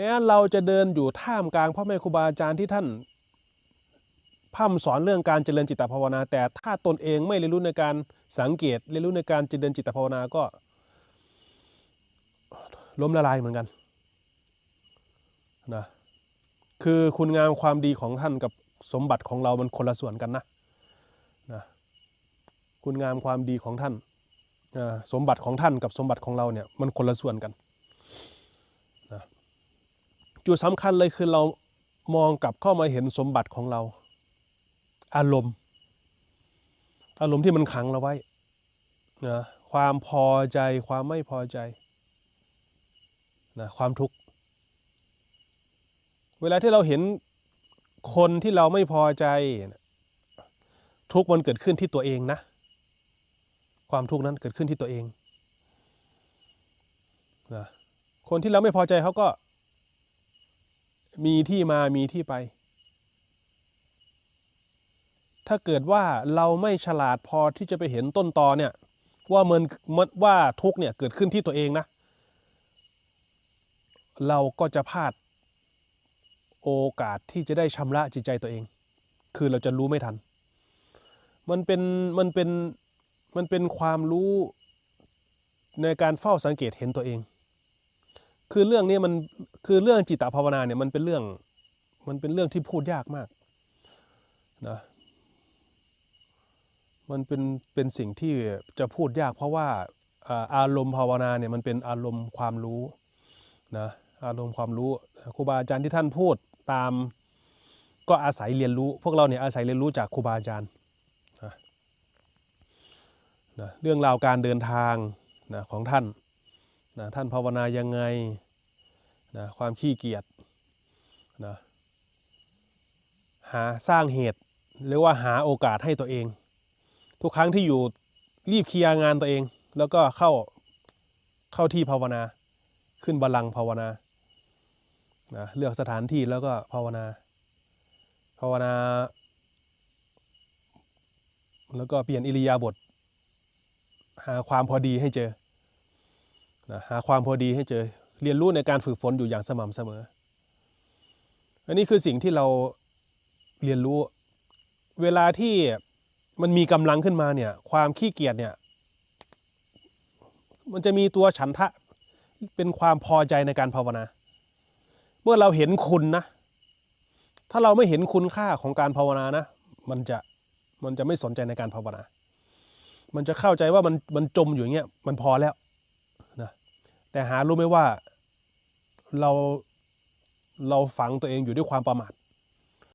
ม้เราจะเดินอยู่ท่ามกลางพ่อแม่ครูบาอาจารย์ที่ท่านพร่ำสอนเรื่องการเจริญจิตภาวนา แต่ถ้าตนเองไม่เรียนรู้ในการสังเกตเรียนรู้ในการเจริญจิตภาวนาก็ล้มละลายเหมือนกันนะคือคุณงามความดีของท่านกับสมบัติของเรามันคนละส่วนกันนะนะคุณงามความดีของท่านสมบัติของท่านกับสมบัติของเราเนี่ยมันคนละส่วนกัน จุดสำคัญเลยคือเรามองกลับเข้ามาเห็นสมบัติของเรา อารมณ์ อารมณ์ที่มันขังเราไว้นะความพอใจความไม่พอใจนะความทุกข์ เวลาที่เราเห็นคนที่เราไม่พอใจ ทุกข์มันเกิดขึ้นที่ตัวเองนะ ความทุกข์นั้นเกิดขึ้นที่ตัวเองนะคนที่เราไม่พอใจเขาก็ มีที่มามีที่ไป ถ้าเกิดว่าเราไม่ฉลาดพอที่จะไปเห็นต้นตอเนี่ย ว่ามันมันว่าทุกเนี่ยเกิดขึ้นที่ตัวเองนะ เราก็จะพลาดโอกาสที่จะได้ชำระจิตใจตัวเอง คือเราจะรู้ไม่ทัน มันเป็นมันเป็นมันเป็นความรู้ในการเฝ้าสังเกตเห็นตัวเอง คือเรื่องนี้มันคือเรื่องจิตตภาวนาเนี่ยมันเป็นเรื่องมันเป็นเรื่องที่พูดยากมากนะมันเป็นเป็นสิ่งที่จะพูดยากเพราะว่าอาอารมณ์ภาวนาเนี่ยมันเป็นอารมณ์ความรู้นะอารมณ์ความรู้ครูบาอาจารย์ที่ท่านพูดตามก็อาศัยเรียนรู้ พวกเราเนี่ยอาศัยเรียนรู้จากครูบาอาจารย์นะนะเรื่องราวการเดินทางนะของท่าน นะท่านภาวนายังไงนะความขี้เกียจนะหาสร้างเหตุหรือว่าหาโอกาสให้ตัวเอง ทุกครั้งที่อยู่รีบเคลียร์งานตัวเอง แล้วก็เข้าเข้าที่ภาวนา ขึ้นบัลลังก์ภาวนานะเลือกสถานที่แล้วก็ภาวนา ภาวนา แล้วก็เปลี่ยนอิริยาบถหาความพอดีให้เจอ นะหาความพอดีให้เจอเรียนรู้ในการฝึกฝนอยู่อย่างสม่ำเสมอ อันนี้คือสิ่งที่เราเรียนรู้ เวลาที่มันมีกำลังขึ้นมาเนี่ยความขี้เกียจเนี่ยมันจะมีตัวฉันทะเป็นความพอใจในการภาวนา เมื่อเราเห็นคุณนะ ถ้าเราไม่เห็นคุณค่าของการภาวนานะ มันจะมันจะไม่สนใจในการภาวนา มันจะเข้าใจว่ามันมันจมอยู่างเงี้ยมันพอแล้ว แต่หารู้ไหมว่าเราเราฝังตัวเองอยู่ด้วยความประมาท